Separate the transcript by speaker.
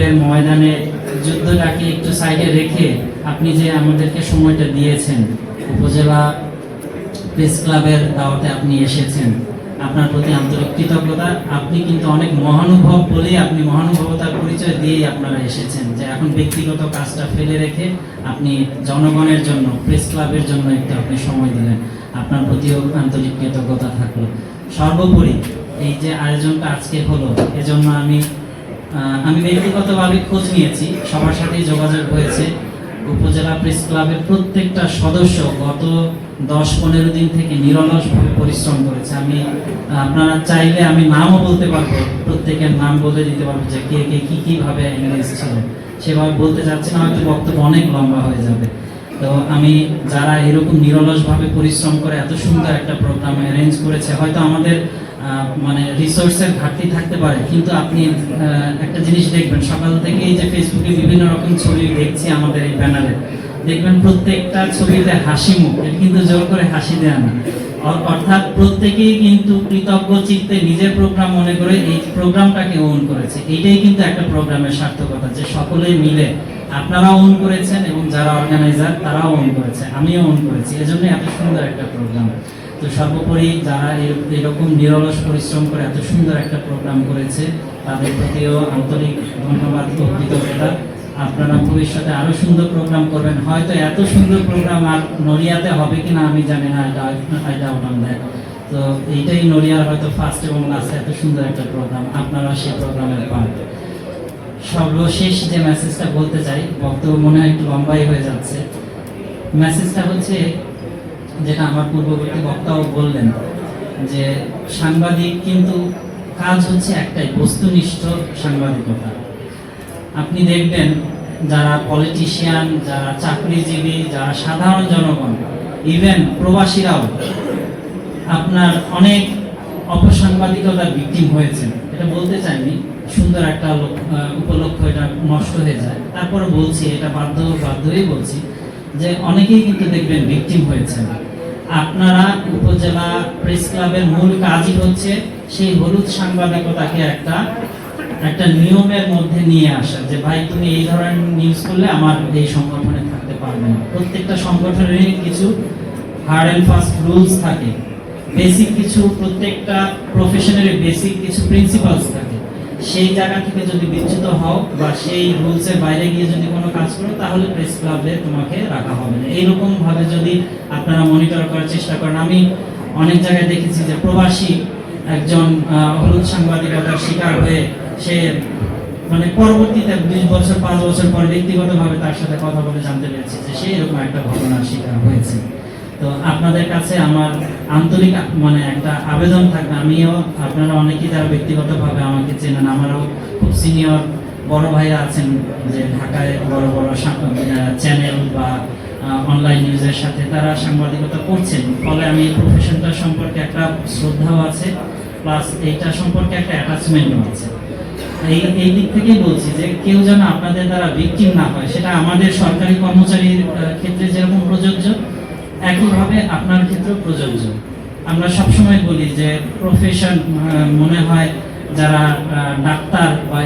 Speaker 1: যুদ্ধের ময়দানে যুদ্ধটাকে একটু সাইডে রেখে আপনি যে আমাদেরকে সময়টা দিয়েছেন, উপজেলা প্রেস ক্লাবের দাওয়াতে আপনি এসেছেন, আপনার প্রতি আন্তরিক কৃতজ্ঞতা। আপনি কিন্তু অনেক মহানুভব বলেই আপনি মহানুভবতার পরিচয় দিয়েই আপনারা এসেছেন যে এখন ব্যক্তিগত কাজটা ফেলে রেখে আপনি জনগণের জন্য, প্রেস ক্লাবের জন্য একটু আপনি সময় দিলেন। আপনার প্রতিও আন্তরিক কৃতজ্ঞতা থাকল। সর্বোপরি এই যে আয়োজনটা আজকে হলো, এজন্য আমি আমি ব্যক্তিগতভাবে খোঁজ নিয়েছি। সবার সাথেই যোগাযোগ হয়েছে। উপজেলা প্রেস ক্লাবের প্রত্যেকটা সদস্য গত দশ পনেরো দিন থেকে নিরলসভাবে পরিশ্রম করেছে। আমি, আপনারা চাইলে আমি নামও বলতে পারব, প্রত্যেকের নাম বলে দিতে পারব যে কে কে কি কীভাবে ইংরেজ ছিল। সেভাবে বলতে চাচ্ছি না, হয়তো বক্তব্য অনেক লম্বা হয়ে যাবে। তো আমি, যারা এরকম নিরলসভাবে পরিশ্রম করে এত সুন্দর একটা প্রোগ্রাম অ্যারেঞ্জ করেছে, হয়তো আমাদের মানে রিসোর্সের ঘাটতি থাকতে পারে। কিন্তু আপনি একটা জিনিস দেখবেন, সকাল থেকে এই যে ফেসবুকে বিভিন্ন রকম ছবি দেখছি আমাদের এই ব্যানারে। দেখবেন প্রত্যেকটা ছবিতে হাসি মুখ, এটা কিন্তু জোর করে হাসি দেয় না। অর্থাৎ প্রত্যেকেই কিন্তু কৃতজ্ঞ চিত্তে নিজের প্রোগ্রাম মনে করে এই প্রোগ্রামটাকে ওন করেছে। এইটাই কিন্তু একটা প্রোগ্রামের সার্থকতা, যে সকলেই মিলে আপনারা ওন করেছেন এবং যারা অর্গানাইজার তারাও ওন করেছে। আমিও ওন করেছি। এজন্য এত সুন্দর একটা প্রোগ্রাম তো সর্বোপরি যারা এর- এরকম নিরলস পরিশ্রম করে এত সুন্দর একটা প্রোগ্রাম করেছে, তাদের প্রতিও আন্তরিক ধন্যবাদ ও কৃতজ্ঞতা আপনারা ভবিষ্যতে আরও সুন্দর প্রোগ্রাম করবেন। হয়তো এত সুন্দর প্রোগ্রাম আর নড়িয়াতে হবে কিনা আমি জানি না, এটা দেয়। তো এইটাই নড়িয়ার হয়তো ফার্স্ট এবং লাস্টে এত সুন্দর একটা প্রোগ্রাম আপনারা সেই প্রোগ্রামের পার্ট সর্বশেষ যে মেসেজটা বলতে চাই, বক্তব্য মনে হয় একটু লম্বাই হয়ে যাচ্ছে। মেসেজটা হচ্ছে যেটা আমার পূর্ববর্তী বক্তাও বললেন, যে সাংবাদিক কিন্তু কাজ হচ্ছে একটাই, বস্তুনিষ্ঠ সাংবাদিকতা। আপনি দেখবেন যারা পলিটিশিয়ান যারা চাকরিজীবী, যারা সাধারণ জনগণ ইভেন প্রবাসীরাও আপনার অনেক অপসাংবাদিকতার ভিকটিম হয়েছেন। এটা বলতে চাইনি, সুন্দর একটা উপলক্ষ এটা নষ্ট হয়ে যায়। তারপরে বলছি, এটা বাধ্য বাধ্য হয়ে বলছি যে অনেকেই কিন্তু দেখবেন ভিকটিম হয়েছেন। আপনারা উপজেলা প্রেস ক্লাবের মূল কাজই হচ্ছে সেই হলুদ সাংবাদিকতাকে একটা একটা নিয়মের মধ্যে নিয়ে আসা যে ভাই, তুমি এই ধরনের নিউজ করলে আমার এই সংগঠনে থাকতে পারবে না। প্রত্যেকটা সংগঠনেরই কিছু হার্ড অ্যান্ড ফাস্ট রুলস থাকে। বেসিক কিছু প্রত্যেকটা প্রফেশনের বেসিক কিছু প্রিন্সিপালস থাকে। সেই জায়গা থেকে যদি বিচ্যুত হও বা সেই রুলসের বাইরে গিয়ে যদি কোনো কাজ করো, তাহলে প্রেস ক্লাবে তোমাকে রাখা হবে না। এইরকম ভাবে যদি আপনারা মনিটর করার চেষ্টা করেন, আমি অনেক জায়গায় দেখেছি যে প্রবাসী একজন হলুদ সাংবাদিকতার শিকার হয়ে সে মানে পরবর্তীতে বিশ বছর, পাঁচ বছর পর ব্যক্তিগতভাবে তার সাথে কথা বলে জানতে পেরেছি যে সেই এরকম একটা ঘটনার শিকার হয়েছে। তো আপনাদের কাছে আমার আন্তরিক মানে একটা আবেদন থাকবে। আমিও, আপনারা অনেকেই যারা ব্যক্তিগতভাবে আমাকে চেনেন, আমারও খুব সিনিয়র বড় ভাইরা আছেন যে ঢাকায় বড় বড় চ্যানেল বা অনলাইন নিউজের সাথে তারা সাংবাদিকতা করছেন। ফলে আমি এই প্রফেশনটা সম্পর্কে একটা শ্রদ্ধাও আছে প্লাস এইটা সম্পর্কে একটা অ্যাটাচমেন্টও আছে। এই এই দিক থেকেই বলছি যে কেউ যেন আপনাদের দ্বারা ভিকটিম না হয়, সেটা আমাদের সরকারি কর্মচারীর ক্ষেত্রে যেরকম প্রযোজ্য একইভাবে আপনার ক্ষেত্রেও প্রযোজ্য। আমরা সবসময় বলি যে প্রফেশন মনে হয় যারা ডাক্তার বা